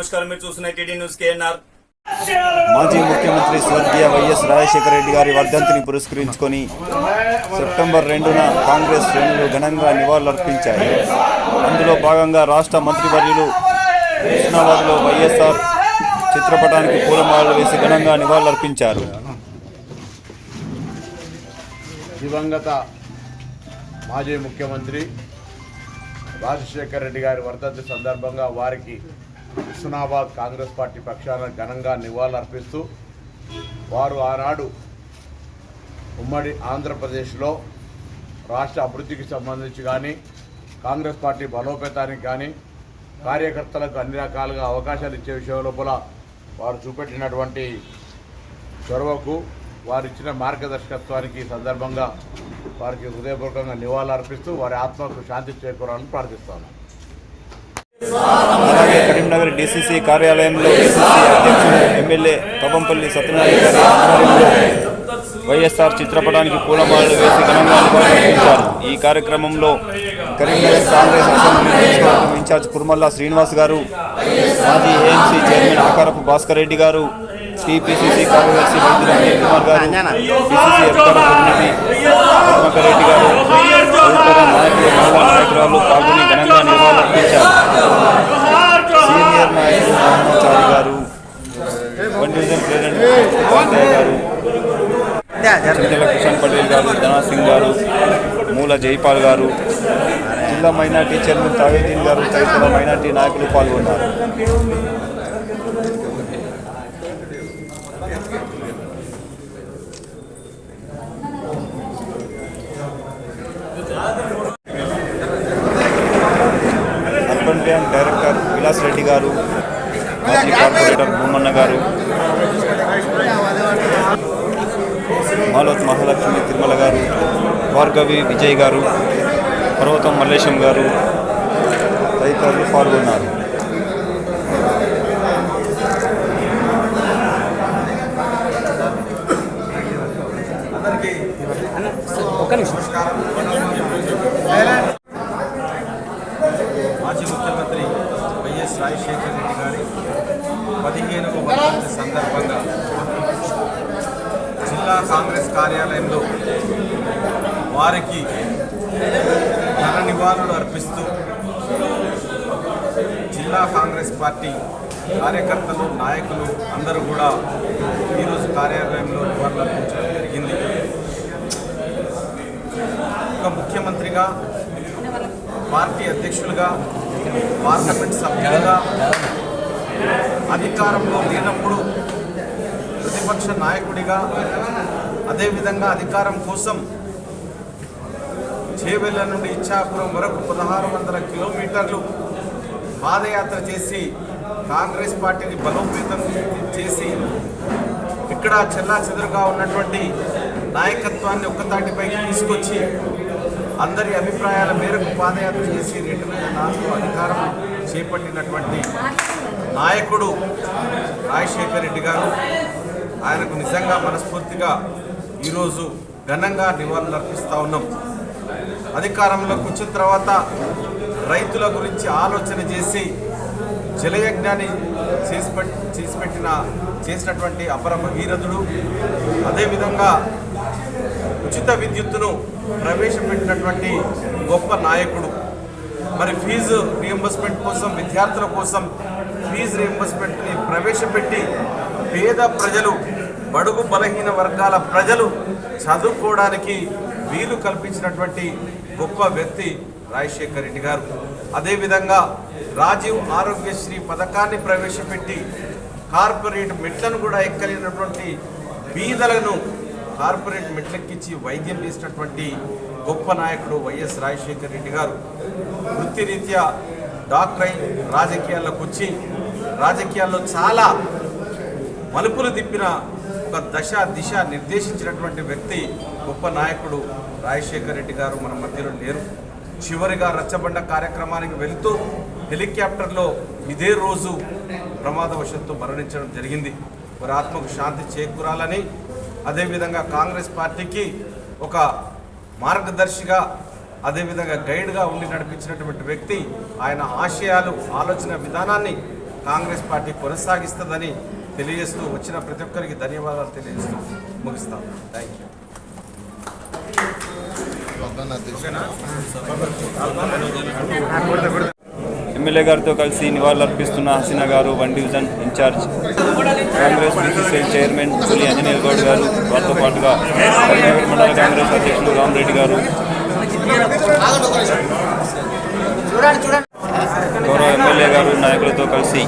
నమస్కారం. మీరు చూస్తున్న టీడీ న్యూస్ కేఎన్ఆర్. మాజీ ముఖ్యమంత్రి స్వర్గీయ వైఎస్ రాజశేఖర రెడ్డి గారి వర్ధంతిని పురస్కరించుకొని సెప్టెంబర్ రెండున కాంగ్రెస్ శ్రేణులు ఘనంగా నివాళులర్పించాయి. అందులో భాగంగా రాష్ట్ర మంత్రివర్యులు కృష్ణాబాద్లో వైఎస్ఆర్ చిత్రపటానికి పూలమాలలు వేసి ఘనంగా నివాళులర్పించారు. దివంగత మాజీ ముఖ్యమంత్రి రాజశేఖర్ రెడ్డి గారి వర్ధంతి సందర్భంగా వారికి హుస్నాబాద్ కాంగ్రెస్ పార్టీ పక్షాన ఘనంగా నివాళులర్పిస్తూ వారు ఆనాడు ఉమ్మడి ఆంధ్రప్రదేశ్లో రాష్ట్ర అభివృద్ధికి సంబంధించి కానీ కాంగ్రెస్ పార్టీ బలోపేతానికి కానీ కార్యకర్తలకు అన్ని రకాలుగా అవకాశాలు ఇచ్చే విషయం లోపల వారు చూపెట్టినటువంటి చొరవకు వారు ఇచ్చిన మార్గదర్శకత్వానికి సందర్భంగా వారికి హృదయపూర్వకంగా నివాళులు అర్పిస్తూ వారి ఆత్మకు శాంతి చేకూరాలని ప్రార్థిస్తాను కరీంనగర్ డీసీసీ కార్యాలయంలో డీసీసీ అధ్యక్షుడు ఎమ్మెల్యే కబంపల్లి సత్యనారాయణ గారి ఆధ్వర్యంలో వైఎస్ఆర్ చిత్రపటానికి పూలమాలలు వేసి ఘనంగా నివాళులర్పించారు ఈ కార్యక్రమంలో Karimnagar Congress assembly incharge Kurmalla Srinivas గారు మాజీ ఏఎంసీ చైర్మన్ ఆకారపు భాస్కర్ రెడ్డి గారు టీపీసీసీ కార్యదర్శి వైద్యులు కుమార్ గారు పిసిసి అధికార ప్రతినిధి పద్మకర్ రెడ్డి గారు తదితర నాయకులు మహిళా నాయకురాలు పాల్గొని ఘనంగా నివాళులర్పించారు సీనియర్ నాయకులు మోహనాచారి గారు వన్ డివిజన్ ప్రెసిడెంట్ ఉపాధ్యాయ గారు చింతల కిషన్ పటేల్ గారు ధనా సింగ్ గారు మూల జైపాల్ గారు జిల్లా మైనార్టీ చైర్మన్ తావేదీన్ గారు తదితర మైనార్టీ నాయకులు పాల్గొన్నారు. Urban bank director Vilas Reddy గారు మాజీ కార్పొరేటర్ భూమన్న గారు భార్గవి విజయ్ గారు పర్వతం మల్లేశం గారు తదితరులు పాల్గొన్నారు. మాజీ ముఖ్యమంత్రి వైఎస్ రాజశేఖర రెడ్డి గారి పదిహేనవ వర్ధంతి సందర్భంగా జిల్లా కాంగ్రెస్ కార్యాలయంలో వారికి ధన నివాళులు అర్పిస్తూ జిల్లా కాంగ్రెస్ పార్టీ కార్యకర్తలు నాయకులు అందరూ కూడా ఈరోజు కార్యాలయంలో నివాళులు అర్పించడం జరిగింది. ఒక ముఖ్యమంత్రిగా పార్టీ అధ్యక్షులుగా పార్లమెంట్ సభ్యులుగా అధికారంలో లేనప్పుడు ప్రతిపక్ష నాయకుడిగా అదేవిధంగా అధికారం కోసం చేవెళ్ళ నుండి ఇచ్చాపురం వరకు పదహారు వందల కిలోమీటర్లు పాదయాత్ర చేసి కాంగ్రెస్ పార్టీని బలోపేతం చేసి ఇక్కడ చెల్లా చెదురుగా ఉన్నటువంటి నాయకత్వాన్ని ఒక్కతాటిపైకి తీసుకొచ్చి అందరి అభిప్రాయాల మేరకు పాదయాత్ర చేసి రెండు వేల అధికారం చేపట్టినటువంటి నాయకుడు రాజశేఖర్ రెడ్డి గారు ఆయనకు నిజంగా మనస్ఫూర్తిగా ఈరోజు ఘనంగా నివాళులు అర్పిస్తూ ఉన్నాం. అధికారంలోకి వచ్చిన తర్వాత రైతుల గురించి ఆలోచన చేసి జలయజ్ఞాన్ని చేసి చేసి పెట్టిన చేసినటువంటి అపర భగీరథుడు అదేవిధంగా ఉచిత విద్యుత్తును ప్రవేశపెట్టినటువంటి గొప్ప నాయకుడు. మరి ఫీజు రియంబర్స్మెంట్ కోసం విద్యార్థుల కోసం ఫీజు రియంబర్స్మెంట్ని ప్రవేశపెట్టి పేద ప్రజలు బడుగు బలహీన వర్గాల ప్రజలు చదువుకోవడానికి వీలు కల్పించినటువంటి గొప్ప వ్యక్తి రాజశేఖర్ రెడ్డి గారు. అదేవిధంగా రాజీవ్ ఆరోగ్యశ్రీ పథకాన్ని ప్రవేశపెట్టి కార్పొరేట్ మెట్లను కూడా ఎక్కలేనటువంటి బీదలను కార్పొరేట్ మెట్లెక్కించి వైద్యం చేసినటువంటి గొప్ప నాయకుడు వైఎస్ రాజశేఖర్ రెడ్డి గారు. వృత్తిరీత్యా డాక్టర్ అయి రాజకీయాల్లోకి వచ్చి రాజకీయాల్లో చాలా మలుపులు తిప్పిన ఒక దశ దిశ నిర్దేశించినటువంటి వ్యక్తి గొప్ప నాయకుడు రాజశేఖర్ రెడ్డి గారు మన మధ్యలో లేరు. చివరిగా రచ్చబండ కార్యక్రమానికి వెళ్తూ హెలికాప్టర్లో ఇదే రోజు ప్రమాదవశత్తు మరణించడం జరిగింది. వారి ఆత్మకు శాంతి చేకూరాలని అదేవిధంగా కాంగ్రెస్ పార్టీకి ఒక మార్గదర్శిగా అదేవిధంగా గైడ్గా ఉండి నడిపించినటువంటి వ్యక్తి ఆయన ఆశయాలు ఆలోచన విధానాన్ని కాంగ్రెస్ పార్టీ కొనసాగిస్తుందని తెలియజేస్తూ వచ్చిన ప్రతి ఒక్కరికి ధన్యవాదాలు తెలియజేస్తూ ముగిస్తాను. థ్యాంక్ యూ ఎమ్మెల్యే గారితో కలిసి నివాళులర్పిస్తున్న హసీనా గారు one division incharge Congress BCCI chairman Puli Anjaneya Goud గారు వారితో పాటుగా మండల కాంగ్రెస్ అధ్యక్షులు రామరెడ్డి గారు. గౌరవ ఎమ్మెల్యే గారు నాయకులతో కలిసి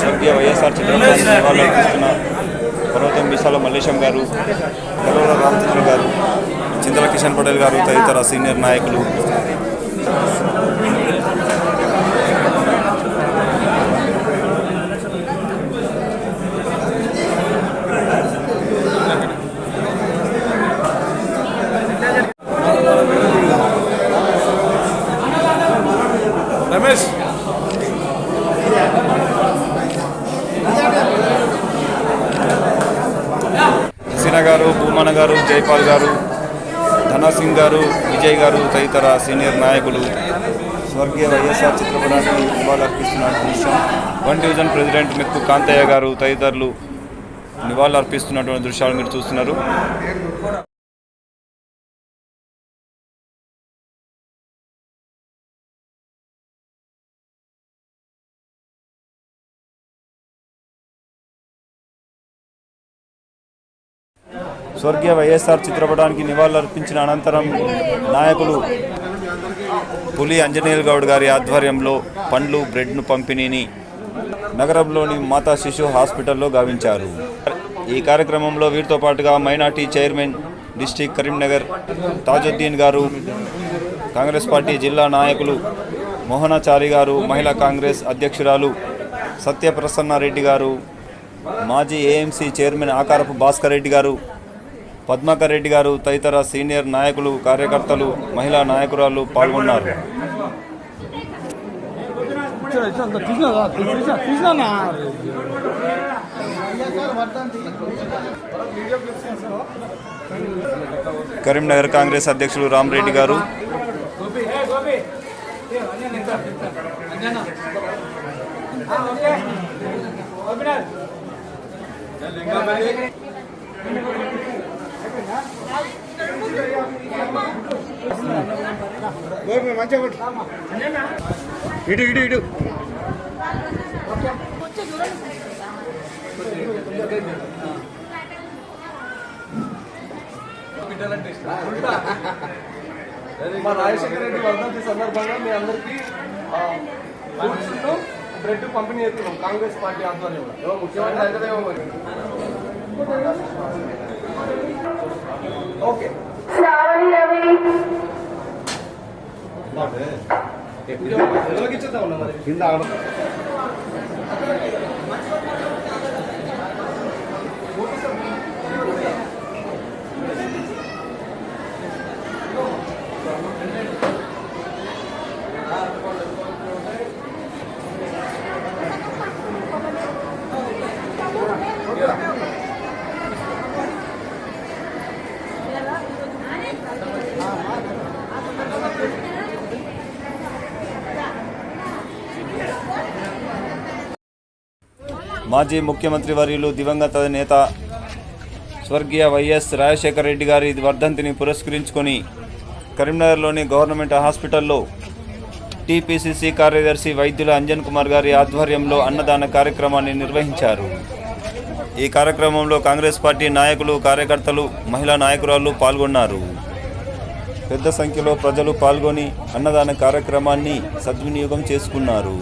స్వర్గీయ వైఎస్ఆర్ చిత్రపటానికి నివాళులర్పిస్తున్న పర్వతం విశాల మల్లేశం గారు గౌరవ రామచంద్ర గారు చింతల కిషన్ పటేల్ గారు తదితర సీనియర్ నాయకులు. రమేష్. గారు భూమన గారు జైపాల్ గారు. ధనసింగ్ గారు విజయ్ గారు తదితర సీనియర్ నాయకులు స్వర్గీయ వైఎస్ఆర్ చిత్రపటానికి నివాళులర్పిస్తున్న దృశ్యం. One division president Mekku Kantaiah గారు తదితరులు నివాళులర్పిస్తున్నటువంటి దృశ్యాలు మీరు చూస్తున్నారు. స్వర్గీయ వైఎస్ఆర్ చిత్రపటానికి నివాళులర్పించిన అనంతరం నాయకులు పులి అంజనేయులు గౌడ్ గారి ఆధ్వర్యంలో పండ్లు బ్రెడ్ను పంపిణీని నగరంలోని మాతా శిశు హాస్పిటల్లో గావించారు. ఈ కార్యక్రమంలో వీరితో పాటుగా minority chairman district Karimnagar Tajuddin గారు కాంగ్రెస్ పార్టీ జిల్లా నాయకులు మోహనాచారి గారు మహిళా కాంగ్రెస్ అధ్యక్షురాలు సత్యప్రసన్నారెడ్డి గారు మాజీ ఏఎంసీ చైర్మన్ ఆకారపు భాస్కర్ రెడ్డి గారు పద్మాకర్ రెడ్డి గారు తదితర సీనియర్ నాయకులు కార్యకర్తలు మహిళా నాయకురాలు పాల్గొన్నారు. కరీంనగర్ కాంగ్రెస్ అధ్యక్షులు రామరెడ్డి గారు. ఇటు ఇటు ఇటు. మా రాజశేఖర రెడ్డి వర్ధంతి సందర్భంగా మీ అందరికీ ఫ్రూట్స్ బ్రెడ్ పంపిణీ చేస్తున్నాం కాంగ్రెస్ పార్టీ ఆధ్వర్యంలో. ఏమో ముఖ్యమంత్రి మరి. మరి ఓకే మాజీ ముఖ్యమంత్రి వర్యులు దివంగత నేత స్వర్గీయ వైఎస్ రాజశేఖర రెడ్డి గారి వర్ధంతిని పురస్కరించుకొని కరీంనగర్లోని గవర్నమెంట్ హాస్పిటల్లో టీపీసీసీ కార్యదర్శి వైద్యుల అంజన్ కుమార్ గారి ఆధ్వర్యంలో అన్నదాన కార్యక్రమాన్ని నిర్వహించారు. ఈ కార్యక్రమంలో కాంగ్రెస్ పార్టీ నాయకులు కార్యకర్తలు మహిళా నాయకురాలు పాల్గొన్నారు. పెద్ద సంఖ్యలో ప్రజలు పాల్గొని అన్నదాన కార్యక్రమాన్ని సద్వినియోగం చేసుకున్నారు.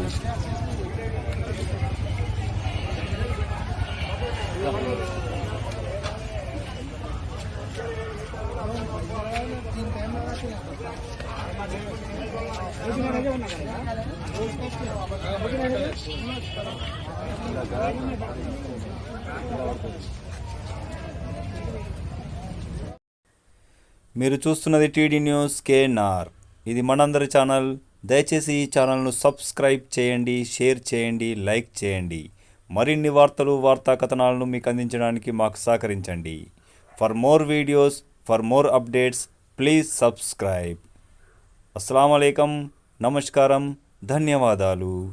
మీరు చూస్తున్నది టీడీ న్యూస్ కేఎన్ఆర్. ఇది మనందరి ఛానల్. దయచేసి ఈ ఛానల్ను సబ్స్క్రైబ్ చేయండి షేర్ చేయండి లైక్ చేయండి. మరిన్ని వార్తలు వార్తా కథనాలను మీకు అందించడానికి మాకు సహకరించండి. For more videos for more updates please subscribe అస్సలం నమస్కారం. ధన్యవాదాలు.